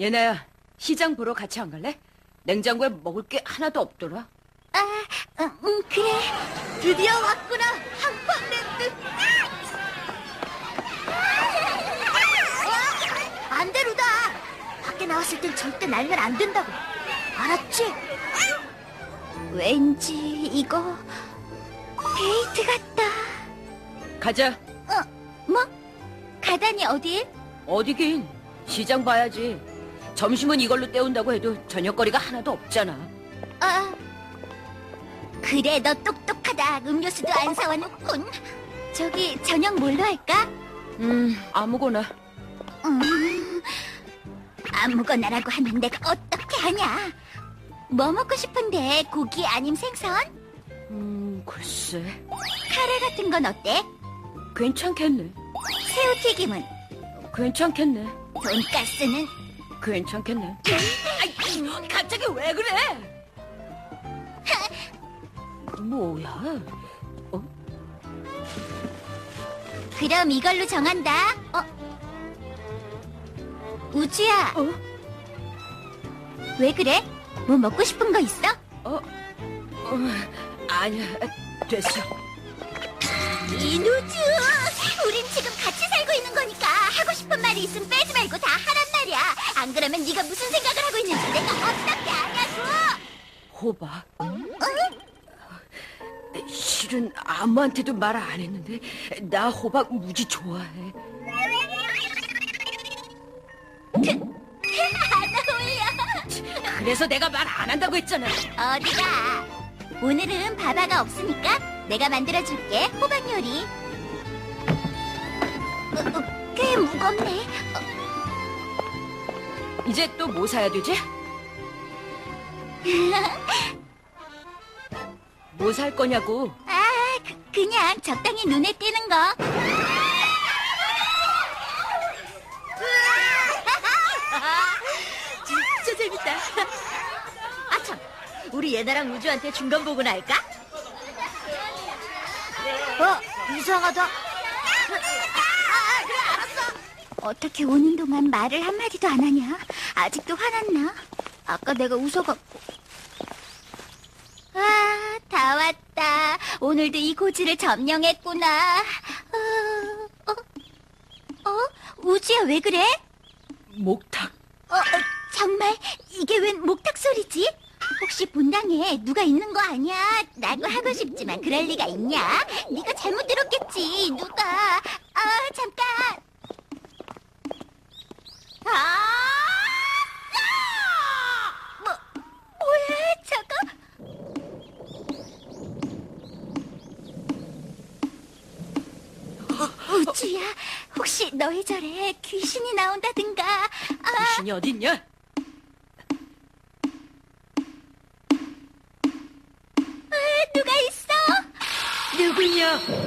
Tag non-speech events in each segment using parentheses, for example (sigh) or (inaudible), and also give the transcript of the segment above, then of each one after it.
얘나야, 시장 보러 같이 안 갈래? 냉장고에 먹을 게 하나도 없더라. 아, 어, 음, 그래. 드디어 왔구나. 한판 랜드. 안 돼, 루다. 밖에 나왔을 땐 절대 날면 안 된다고. 알았지? 왠지 이거 데이트 같다. 가자. 어, 뭐? 가다니 어딜? 어디긴. 시장 봐야지. 점심은 이걸로 때운다고 해도 저녁거리가 하나도 없잖아. 아, 그래, 너 똑똑하다. 음료수도 안 사와놓군. 저기, 저녁 뭘로 할까? 음, 아무거나. 음, 아무거나라고 하면 내가 어떻게 하냐? 뭐 먹고 싶은데 고기 아님 생선? 음, 글쎄. 카레 같은 건 어때? 괜찮겠네. 새우튀김은? 괜찮겠네. 돈가스는? 괜찮겠네. 아이, 갑자기 왜 그래? 뭐야? 그럼 이걸로 정한다. 어? 우주야, 어? 왜 그래? 뭐 먹고 싶은 거 있어? 어? 어, 아니야, 됐어. 이누주! 우린 지금 같이 하고 싶은 말이 있으면 빼지 말고 다 하란 말이야. 안 그러면 네가 무슨 생각을 하고 있는지 내가 어떻게 아냐고! 호박. 실은 아무한테도 말 안 했는데 나 호박 무지 좋아해. 안 어울려. 그래서 내가 말 안 한다고 했잖아. 어디가? 오늘은 바바가 없으니까 내가 만들어줄게. 호박 요리. 어, 어, 꽤 무겁네. 이제 또 뭐 사야 되지? (laughs) 뭐 살 거냐고. 아, 그, 그냥 적당히 눈에 띄는 거. (laughs) 진짜 재밌다. (laughs) 아참, 우리 얘나랑 우주한테 중간 보고나 할까? 어, 이상하다. 어떻게 오는 동안 말을 한마디도 안 하냐? 아직도 화났나? 아까 내가 웃어갖고. 아, 다 왔다. 오늘도 이 고지를 점령했구나. 어, 어, 어? 우지야, 왜 그래? 목탁. 어, 어, 정말 이게 웬 목탁 소리지? 혹시 본당에 누가 있는 거 아니야? 나도 하고 싶지만 그럴 리가 있냐? 네가 잘못 들었겠지. 누가? 아 잠깐. 아! 뭐 뭐야 저거? 우주야, 혹시 너희 절에 귀신이 나온다든가? 아, 귀신이 어딨냐? 누가 있어? 누구냐?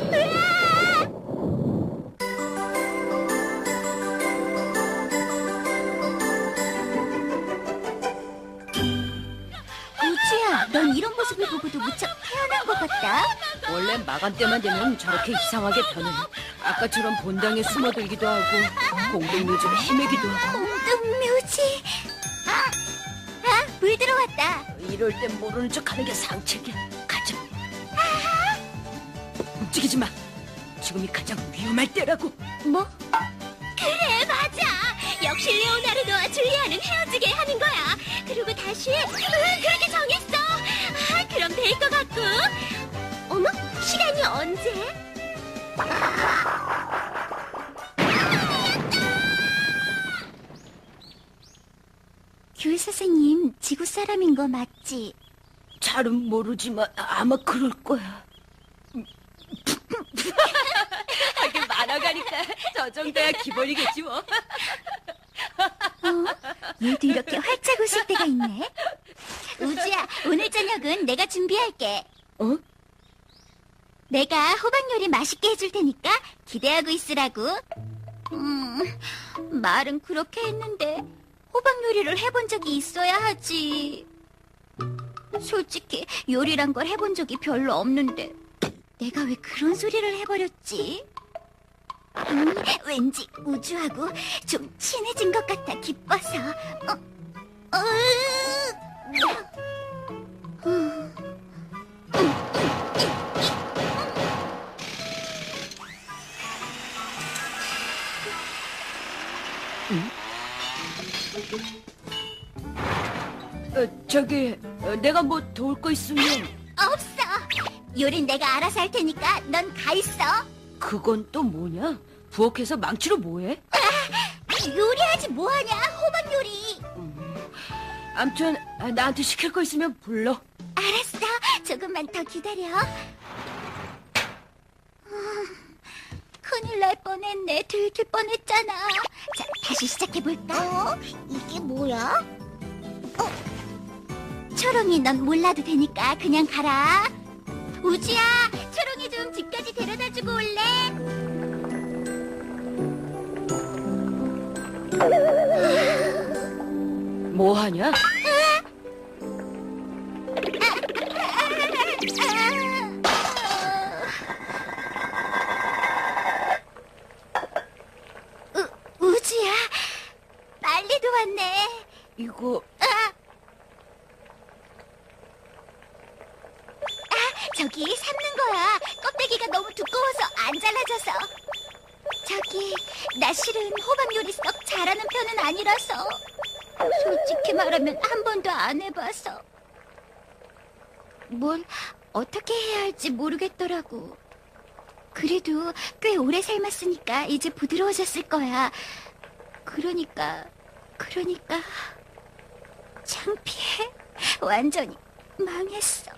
모습을 보고도 무척 태어난 것 같다. 원래 마감 때만 되면 저렇게 이상하게 변해. 아까처럼 본당에 숨어들기도 하고 공동묘지를 헤매기도 하고. 공동묘지. 아, 아, 물 들어왔다. 이럴 땐 모르는 척하는 게 상책이야. 가자. 움직이지 마. 지금이 가장 위험할 때라고. 뭐? 그래, 맞아. 역시 레오나르도와 줄리아는 헤어지게 하는 거야. 그리고 다시, 응, 그렇게 정했어. 아, 그럼 될 것 같고. 어머, 시간이 언제? 교회 선생님, 지구 사람인 거 맞지? 잘은 모르지만 아마 그럴 거야. 하긴 만화가니까 저 정도야 기본이겠지 뭐. 어? 얘도 이렇게 활짝 웃을 때가 있네. 우주야, 오늘 저녁은 내가 준비할게. 어? 내가 호박 요리 맛있게 해줄 테니까 기대하고 있으라고. 음, 말은 그렇게 했는데 호박 요리를 해본 적이 있어야 하지. 솔직히 요리란 걸 해본 적이 별로 없는데 내가 왜 그런 소리를 해버렸지? 음, 왠지 우주하고 좀 친해진 것 같아 기뻐서. 어, 어, 어, 저기 어, 내가 뭐 도울 거 있으면 없어. 요린 내가 알아서 할 테니까 넌 가 있어. 그건 또 뭐냐? 부엌에서 망치로 뭐해? 요리하지 뭐하냐? 호박 요리. 암튼 아, 나한테 시킬 거 있으면 불러. 알았어. 조금만 더 기다려. 음, 큰일 날 뻔했네. 들킬 뻔했잖아. 자, 다시 시작해볼까? 어? 이게 뭐야? 어? 초롱이 넌 몰라도 되니까 그냥 가라. 우주야, 초롱이 좀 집까지 데려다주고 올래? 뭐 하냐? 우, 우주야, 빨리도 왔네. 이거 저기 삶는 거야. 껍데기가 너무 두꺼워서 안 잘라져서. 저기 나 실은 호박 요리 썩 잘하는 편은 아니라서. 솔직히 말하면 한 번도 안 해봐서. 뭘 어떻게 해야 할지 모르겠더라고. 그래도 꽤 오래 삶았으니까 이제 부드러워졌을 거야. 그러니까, 그러니까. 창피해. 완전히 망했어.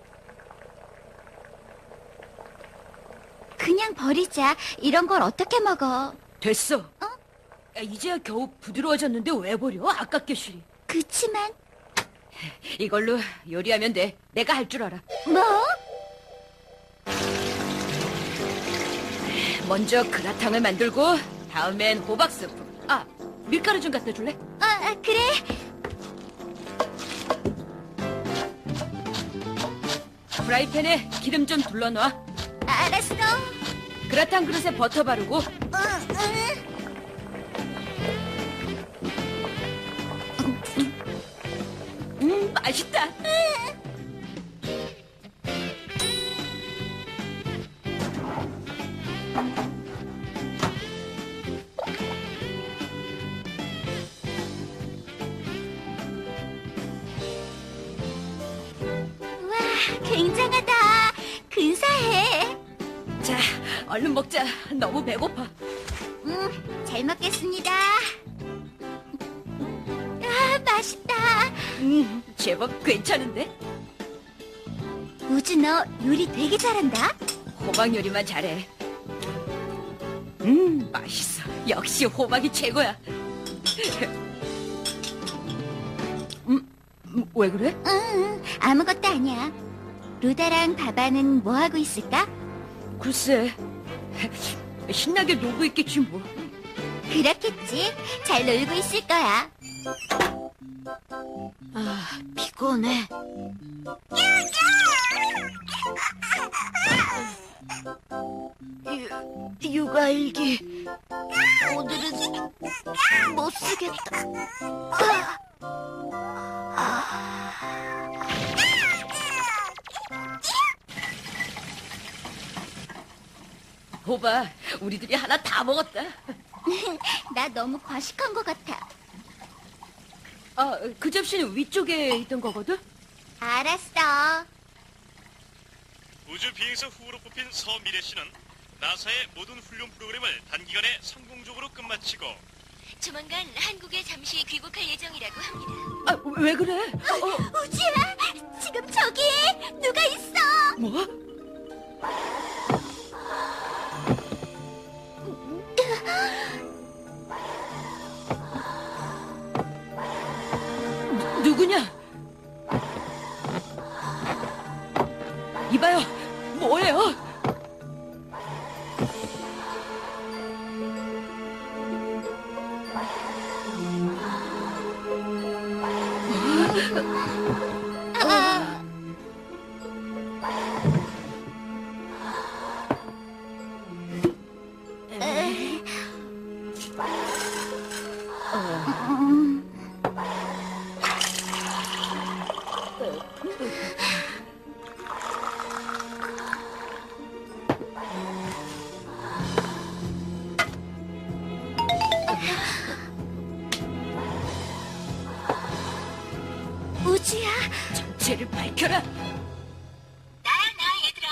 그냥 버리자. 이런 걸 어떻게 먹어? 됐어. 어? 야, 이제야 겨우 부드러워졌는데 왜 버려? 아깝게 쉬리. 그치만 이걸로 요리하면 돼. 내가 할 줄 알아. 뭐? 먼저 그라탕을 만들고 다음엔 호박 스프. 아 밀가루 좀 갖다 줄래? 아, 아, 그래. 프라이팬에 기름 좀 둘러놔. 알았어. 그라탕 그릇에 버터 바르고 맛있다. 와, 굉장하다. 근사해. 자 얼른 먹자. 너무 배고파. 음, 잘 먹겠습니다. 아, 맛있다. 음 제법 괜찮은데? 우주 너 요리 되게 잘한다. 호박 요리만 잘해. 음 맛있어. 역시 호박이 최고야. 음, 음, 왜 그래? 응, 아무것도 아니야. 루다랑 바바는 뭐 하고 있을까? 글쎄 신나게 놀고 있겠지 뭐. 그렇겠지. 잘 놀고 있을 거야. 아 피곤해. 유, 육아일기 오늘은 못 쓰겠다. 호박 우리들이 하나 다 먹었다. (laughs) 나 너무 과식한 것 같아. 아 그 접시는 위쪽에 있던 거거든? 알았어. 우주 비행사 후보로 뽑힌 서미래 씨는 나사의 모든 훈련 프로그램을 단기간에 성공적으로 끝마치고 조만간 한국에 잠시 귀국할 예정이라고 합니다. 아 왜 그래? 어, 우주야, 지금 저기 누가 있어? 뭐? 누- 누구냐? 정체를 밝혀라. 나야, 나, 얘들아.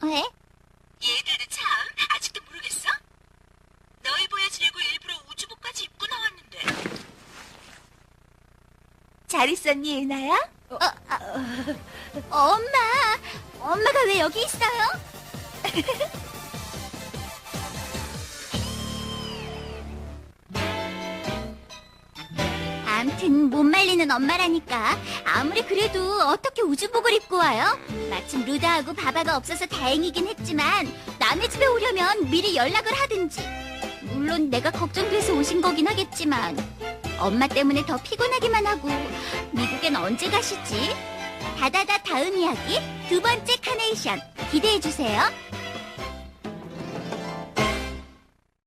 왜? 얘들도 참, 아직도 모르겠어? 너희 보여주려고 일부러 우주복까지 입고 나왔는데. 잘 있었니, 예나야? 어, 엄마! 엄마가 왜 여기 있어요? (laughs) 암튼 못 말리는 엄마라니까 아무리 그래도 어떻게 우주복을 입고 와요? 마침 루다하고 바바가 없어서 다행이긴 했지만 남의 집에 오려면 미리 연락을 하든지 물론 내가 걱정돼서 오신 거긴 하겠지만 엄마 때문에 더 피곤하기만 하고 미국엔 언제 가시지? 다다다 다음 이야기 두 번째 카네이션 기대해 주세요.